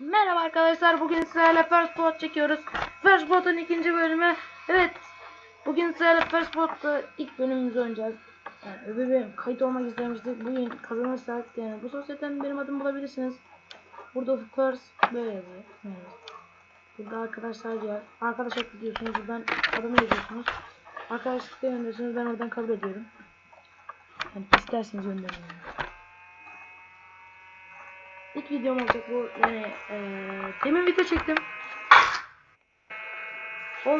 Merhaba arkadaşlar bugün sizlerle First Boat çekiyoruz. First Boat'un ikinci bölümü. Evet. Bugün sizlerle First Boat'ta ilk bölümümüzü oynayacağız. Yani öbür bölüm kayıt olmak istemiştik. Bugün kazanırsak yani bu sosyeten benim adımı bulabilirsiniz. Burada course böyle yazıyor. Evet. Burada arkadaşlar diyor. Arkadaş ekliyorsunuz. Buradan adımı yazıyorsunuz. Arkadaşlıkta gönderiyorsunuz. Ben oradan kabul ediyorum. Yani isterseniz gönderin. İlk videom olacak bu yani eee demin video çektim. O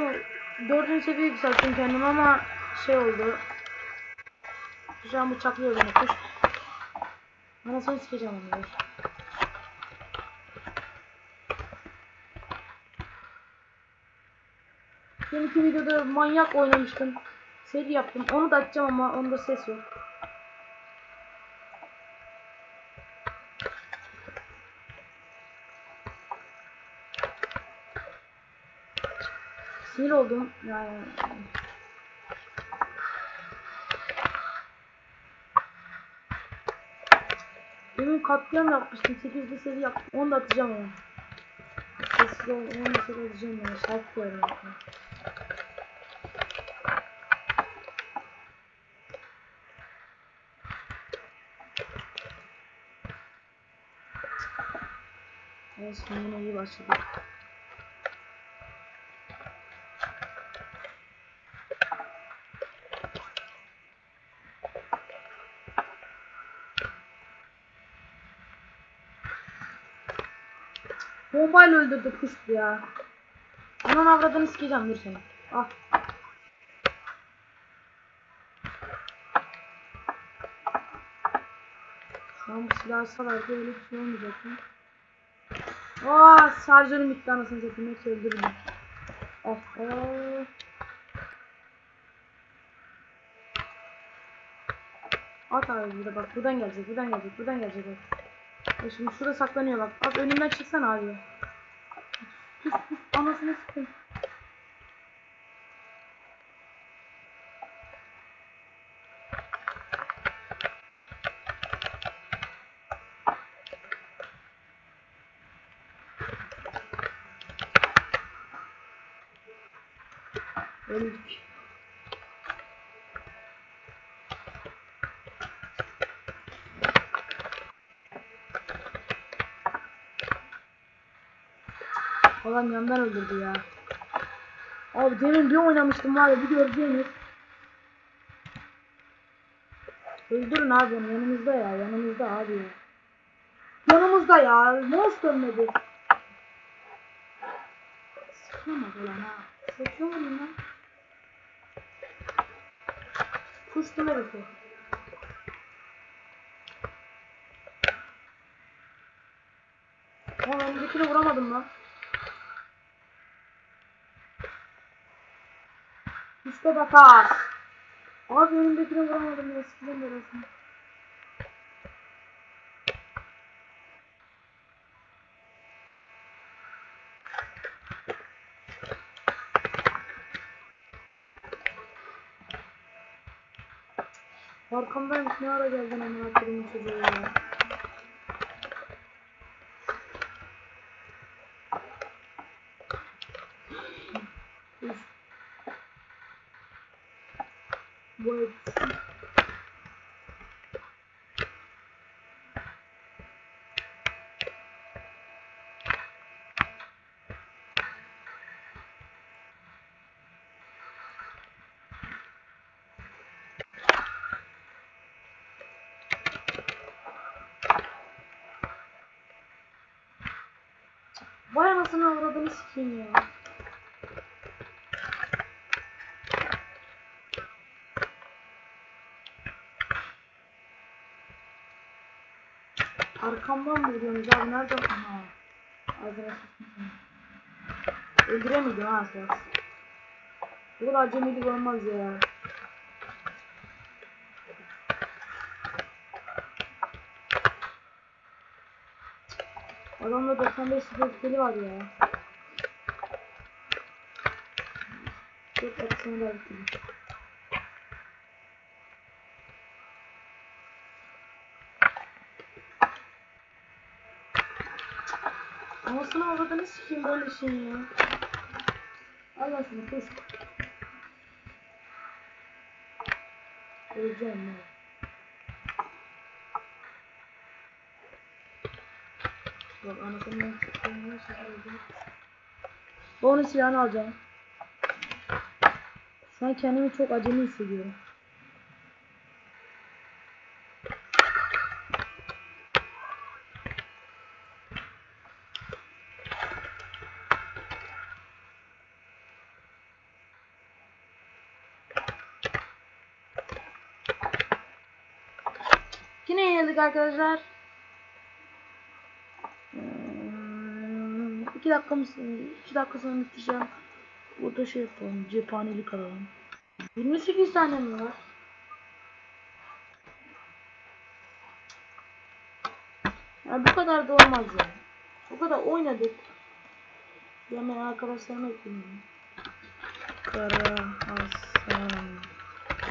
dördüncü seviye yükselttim kendimi ama şey oldu. Şu an bıçaklıyor beni kuş. Anasını sikeceğim onu. Deminki videoda manyak oynamıştım. Seri yaptım. Onu da açacağım ama onda ses yok. Sinir oldum yani. Demin katliam yapmıştım. 8'de seri yaptım. Onu da atacağım ona. Sessiz ol. Onu da atacağım yani. Şarkı koyarım. şimdi yine iyi başladık. Bombayla öldürdü kuştu ya. Anan avradını sikeceğim dur seni. Ah. Şu an bu silahı salardı öyle bir şey olmayacak mı? Aa, şarjörüm bitti anasını satayım. Hepsi öldürdüm. Ah, ah. At abi burada bak buradan gelecek buradan gelecek buradan gelecek bak. Ya şimdi şurada saklanıyor bak. Az önümden çıksana abi. Pus pus anasını sıkın. Öldük. Adam yandan öldürdü ya. Abi demin bir oynamıştım var ya bir göreceğiniz. Öldürün abi yanımızda ya yanımızda abi ya. Yanımızda ya. Mouse dönmedi. Sıkamadı lan ha. Sıkıyor mu lan? Kuştum herifi. Aa öndekini vuramadım lan. İşte bakar. Abi önümdekini vuramadım ya sikeceğim burasını. Arkamdaymış ne ara geldin amına koyayım çocuğu ya. Bu hepsi. Vay anasını avradını sikeyim ya. Arkamdan mı vuruyorsunuz abi nereden? Ha. Ağzına sıçmışım. Öldüremeydim ha ses. Bu kadar acemilik olmaz ya. Adamda 95 sıfır var ya. Çok da bitirdim. Anasını avradını sikeyim böyle şey ya. Allah seni kız. Öleceğim ya. Bak sikeyim nasıl öldüm. Bu onun silahını alacağım. Şu an kendimi çok acemi hissediyorum. Yenildik arkadaşlar. Hmm, iki dakika mı? iki dakika sonra bitireceğim. Burada şey yapalım. Cephanelik alalım. 28 tane mi var? Ya bu kadar da olmaz ya. Bu kadar oynadık. Hemen arkadaşlarıma ekleyeyim. Kara Hasan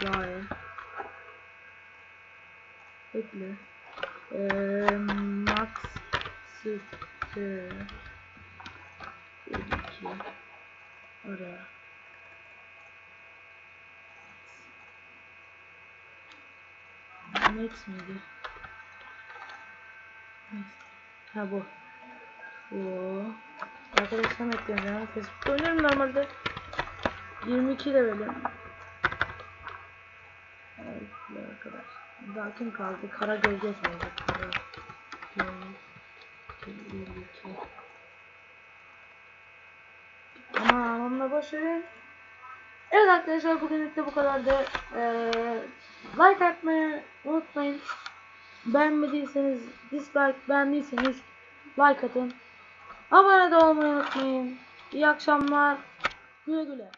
Vay. Ekle. Eee Max Sütü. İki. Ara. Max miydi? Max. Ha bu. Bu. Arkadaşlar ekliyorum ya. Facebook'ta oynuyorum normalde. 22 levelim. Evet arkadaş. Daha kim kaldı? Kara gölge kaldı. Kara gölge. 22. Tamam onunla başlayalım. Evet arkadaşlar bugünlük de bu kadardı. Ee, like atmayı unutmayın. Beğenmediyseniz dislike, beğendiyseniz like atın. Abone de olmayı unutmayın. İyi akşamlar. Güle güle.